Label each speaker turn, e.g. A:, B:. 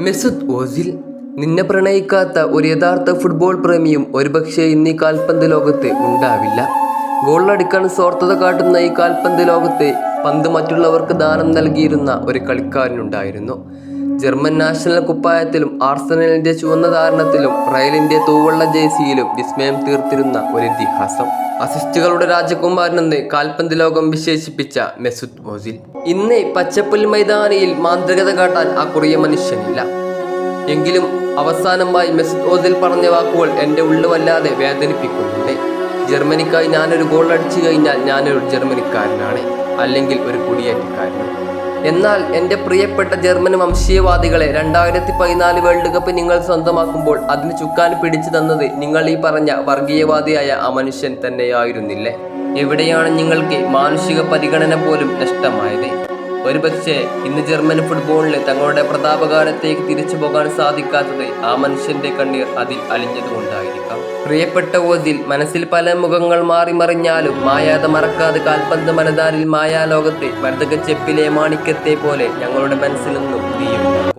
A: മെസുത് Ozil. നിന്നെ പ്രണയിക്കാത്ത ഒരു യഥാർത്ഥ ഫുട്ബോൾ പ്രേമിയും ഒരുപക്ഷെ ഇന്ന് കാൽപന്ത് ലോകത്ത് ഉണ്ടാവില്ല. ഗോളടിക്കാൻ സ്വാർത്ഥത കാട്ടുന്ന ഈ കാൽപന്ത് ലോകത്ത് പന്ത് മറ്റുള്ളവർക്ക് ദാനം നൽകിയിരുന്ന ഒരു കളിക്കാരനുണ്ടായിരുന്നു. ജർമ്മൻ നാഷണൽ കുപ്പായത്തിലും ആർസനലിന്റെ ചുവന്ന ധാരണത്തിലും റയലിന്റെ തൂവള്ള ജേഴ്സിയിലും വിസ്മയം തീർത്തിരുന്ന ഒരു ഇതിഹാസം. അസിസ്റ്റുകളുടെ രാജകുമാരനെന്ന് കാൽപന്ത് ലോകം വിശേഷിപ്പിച്ച മെസുദ് മൊസിൽ. ഇന്ന് പച്ചപ്പുൽ മൈതാനിയിൽ മാന്ത്രികത കാട്ടാൻ ആ കുറിയ മനുഷ്യനില്ല. എങ്കിലും അവസാനമായി മെസുദ് ഓസിൽ പറഞ്ഞ വാക്കുകൾ എന്റെ ഉള്ളു വല്ലാതെ വേദനിപ്പിക്കുന്നുണ്ട്. ജർമ്മനിക്കായി ഞാനൊരു ഗോൾ അടിച്ചു കഴിഞ്ഞാൽ ഞാനൊരു ജർമ്മനിക്കാരനാണ്. അല്ലെങ്കിൽ ഒരു കുടിയേറ്റക്കാരനും എന്നാൽ എന്റെ പ്രിയപ്പെട്ട ജർമ്മൻ വംശീയവാദികളെ രണ്ടായിരത്തി പതിനാല് വേൾഡ് കപ്പ് നിങ്ങൾ സ്വന്തമാക്കുമ്പോൾ അതിന് ചുക്കാൻ പിടിച്ചു തന്നത് നിങ്ങൾ ഈ പറഞ്ഞ വർഗീയവാദിയായ ആ മനുഷ്യൻ തന്നെയായിരുന്നില്ലേ? എവിടെയാണ് നിങ്ങൾക്ക് മാനുഷിക പരിഗണന പോലും നഷ്ടമായത്? ഒരുപക്ഷെ ഇന്ന് ജർമ്മൻ ഫുട്ബോളിന് തങ്ങളുടെ പ്രതാപകാലത്തേക്ക് തിരിച്ചു പോകാൻ സാധിക്കാത്തത് ആ മനുഷ്യന്റെ കണ്ണീർ അതിൽ അലിഞ്ഞതുകൊണ്ടായിരിക്കാം. പ്രിയപ്പെട്ട ഓതിൽ മനസ്സിൽ പല മുഖങ്ങൾ മാറി മറിഞ്ഞാലും മായാതെ മറക്കാതെ കാൽപന്ത് മനതാരിൽ മായാലോകത്തെ ചെപ്പിലെ മാണിക്യത്തെ പോലെ ഞങ്ങളുടെ മനസ്സിൽ നിന്നും നീയുണ്ടാകും